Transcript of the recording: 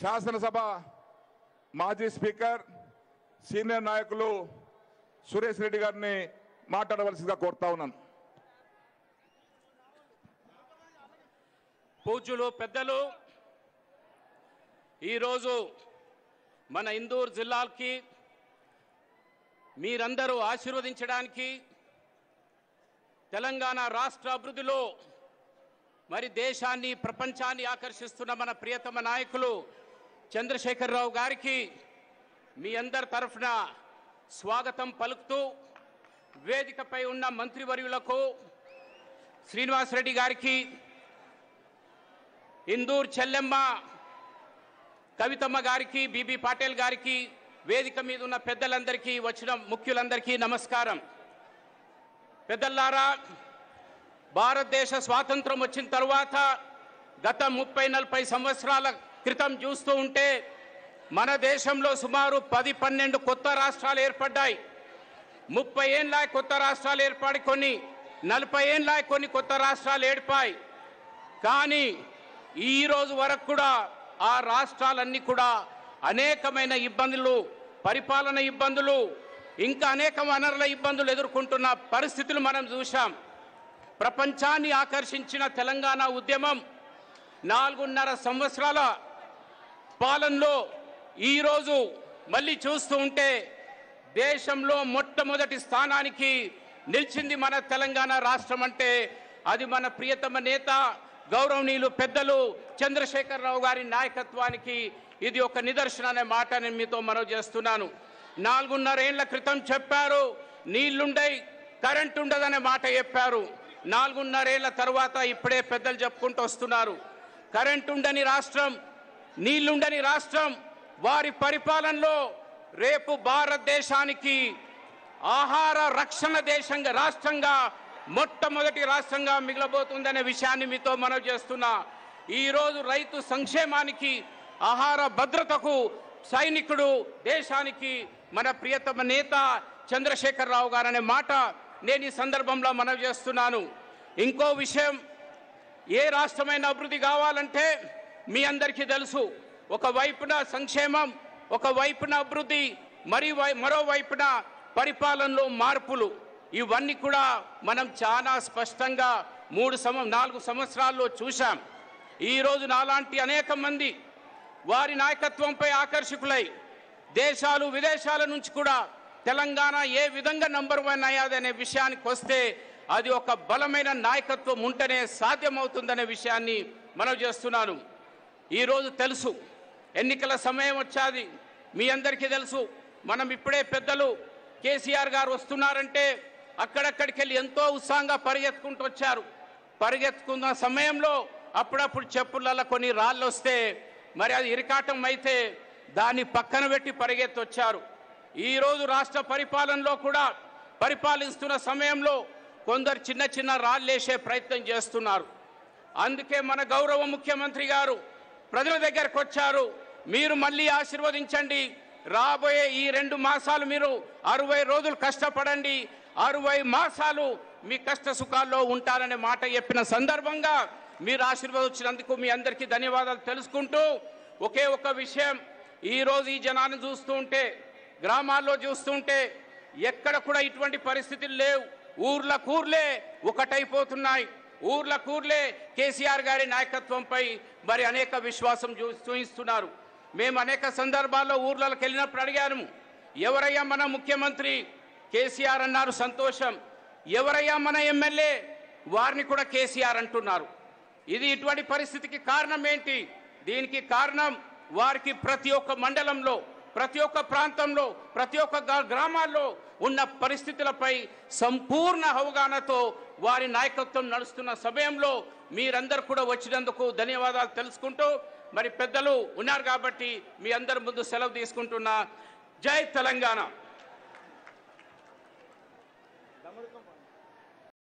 శాసనసభ మాజీ speaker senior నాయకులు సురేష్ రెడ్డి గారిని మాట్లాడవలసిందిగా కోరుతా ఉన్నాను. పూజ్యులు పెద్దలు ఈరోజు మన ఇందూరు జిల్లాకి మీరందరూ ఆశీర్వదించడానికి తెలంగాణ రాష్ట్ర అభివృద్ధిలో మరి దేశాన్ని ప్రపంచాన్ని ఆకర్షిస్తున్న మన ప్రియతమ నాయకులు చంద్రశేఖరరావు గారికి మీ అందరి తరఫున స్వాగతం పలుకుతూ వేదికపై ఉన్న మంత్రివర్యులకు శ్రీనివాసరెడ్డి గారికి ఇందూర్ చెల్లెమ్మ కవితమ్మ గారికి బీబీ పాటేల్ గారికి వేదిక మీద ఉన్న పెద్దలందరికీ వచ్చిన ముఖ్యులందరికీ నమస్కారం. పెద్దలారా భారతదేశ స్వాతంత్రం వచ్చిన తర్వాత గత ముప్పై నలభై సంవత్సరాల క్రితం చూస్తూ ఉంటే మన దేశంలో సుమారు పది పన్నెండు కొత్త రాష్ట్రాలు ఏర్పడ్డాయి. ముప్పై ఏళ్ళ కొత్త రాష్ట్రాలు ఏర్పడి కొన్ని నలభై ఏళ్ళ కొన్ని కొత్త రాష్ట్రాలు ఏర్పాయి. కానీ ఈరోజు వరకు కూడా ఆ రాష్ట్రాలన్నీ కూడా అనేకమైన ఇబ్బందులు పరిపాలన ఇబ్బందులు ఇంకా అనేక వనరుల ఇబ్బందులు ఎదుర్కొంటున్న పరిస్థితులు మనం చూశాం. ప్రపంచాన్ని ఆకర్షించిన తెలంగాణ ఉద్యమం నాలుగున్నర సంవత్సరాల పాలనలో ఈరోజు మళ్ళీ చూస్తూ ఉంటే దేశంలో మొట్టమొదటి స్థానానికి నిలిచింది మన తెలంగాణ రాష్ట్రం అంటే అది మన ప్రియతమ నేత గౌరవనీయులు పెద్దలు చంద్రశేఖరరావు గారి నాయకత్వానికి ఇది ఒక నిదర్శన అనే మాట నేను మీతో మనవి చేస్తున్నాను. నాలుగున్నరేళ్ళ క్రితం చెప్పారు నీళ్ళుండై కరెంట్ ఉండదనే మాట చెప్పారు. నాలుగున్నరేళ్ళ తర్వాత ఇప్పుడే పెద్దలు చెప్పుకుంటూ వస్తున్నారు. కరెంట్ ఉండని రాష్ట్రం నీళ్ళుండని రాష్ట్రం వారి పరిపాలనలో రేపు భారతదేశానికి ఆహార రక్షణ దేశంగా రాష్ట్రంగా మొట్టమొదటి రాష్ట్రంగా మిగలబోతుందనే విషయాన్ని మీతో మనవి చేస్తున్నా. ఈరోజు రైతు సంక్షేమానికి ఆహార భద్రతకు సైనికుడు దేశానికి మన ప్రియతమ నేత చంద్రశేఖరరావు గారనే మాట నేను ఈ సందర్భంలో మనవి చేస్తున్నాను. ఇంకో విషయం ఏ రాష్ట్రమైన అభివృద్ధి కావాలంటే మీ అందరికీ తెలుసు ఒకవైపున సంక్షేమం ఒక వైపున అభివృద్ధి మరి వై- మరోవైపున పరిపాలనలో మార్పులు. ఇవన్నీ కూడా మనం చాలా స్పష్టంగా మూడు సంవ నాలుగు సంవత్సరాల్లో చూశాం. ఈరోజు నాలాంటి అనేక మంది వారి నాయకత్వంపై ఆకర్షకులై దేశాలు విదేశాల నుంచి కూడా తెలంగాణ ఏ విధంగా నంబర్ వన్ అయ్యాదనే విషయానికి వస్తే అది ఒక బలమైన నాయకత్వం ఉంటేనే సాధ్యమవుతుందనే విషయాన్ని మనం చేస్తున్నాను. ఈరోజు తెలుసు. ఎన్నికల సమయం వచ్చాది. మీ అందరికీ తెలుసు. మనం ఇప్పుడే పెద్దలు కేసీఆర్ గారు వస్తున్నారంటే అక్కడక్కడికి వెళ్ళి ఎంతో ఉత్సాహంగా పరిగెత్తుకుంటూ వచ్చారు. పరిగెత్తుకున్న సమయంలో అప్పుడప్పుడు చెప్పులలో కొన్ని రాళ్ళు వస్తే మరి అది ఇరికాటం అయితే దాన్ని పక్కన పెట్టి పరిగెత్తి వచ్చారు. ఈరోజు రాష్ట్ర పరిపాలనలో కూడా పరిపాలిస్తున్న సమయంలో కొందరు చిన్న చిన్న రాళ్ళేసే ప్రయత్నం చేస్తున్నారు. అందుకే మన గౌరవ ముఖ్యమంత్రి గారు ప్రజల దగ్గరకు వచ్చారు. మీరు మళ్ళీ ఆశీర్వదించండి. రాబోయే ఈ రెండు మాసాలు మీరు అరవై రోజులు కష్టపడండి. అరవై మాసాలు మీ కష్ట సుఖాల్లో ఉంటారనే మాట చెప్పిన సందర్భంగా మీరు ఆశీర్వదించినందుకు మీ అందరికీ ధన్యవాదాలు తెలుసుకుంటూ ఒకే ఒక విషయం. ఈరోజు ఈ జనాన్ని చూస్తూ ఉంటే గ్రామాల్లో చూస్తుంటే ఎక్కడ కూడా ఇటువంటి పరిస్థితులు లేవు. ఊర్ల కూర్లే ఒకటైపోతున్నాయి. ఊర్ల కూర్లే కేసీఆర్ గారి నాయకత్వంపై మరి అనేక విశ్వాసం చూ చూపిస్తున్నారు మేము అనేక సందర్భాల్లో ఊర్లకు వెళ్ళినప్పుడు అడిగాము ఎవరయ్యా మన ముఖ్యమంత్రి? కేసీఆర్ అన్నారు సంతోషం. ఎవరయ్యా మన ఎమ్మెల్యే? వారిని కూడా కేసీఆర్ అంటున్నారు. ఇది ఇటువంటి పరిస్థితికి కారణం ఏంటి? దీనికి కారణం వారికి ప్రతి ఒక్క మండలంలో ప్రతి ఒక్క ప్రాంతంలో ప్రతి ఒక్క గ్రామాల్లో ఉన్న పరిస్థితులపై సంపూర్ణ అవగాహనతో వారి నాయకత్వం నడుస్తున్న సమయంలో మీరందరూ కూడా వచ్చినందుకు ధన్యవాదాలు తెలుసుకుంటూ మరి పెద్దలు ఉన్నారు కాబట్టి మీ అందరి ముందు సెలవు తీసుకుంటున్నా. జై తెలంగాణ!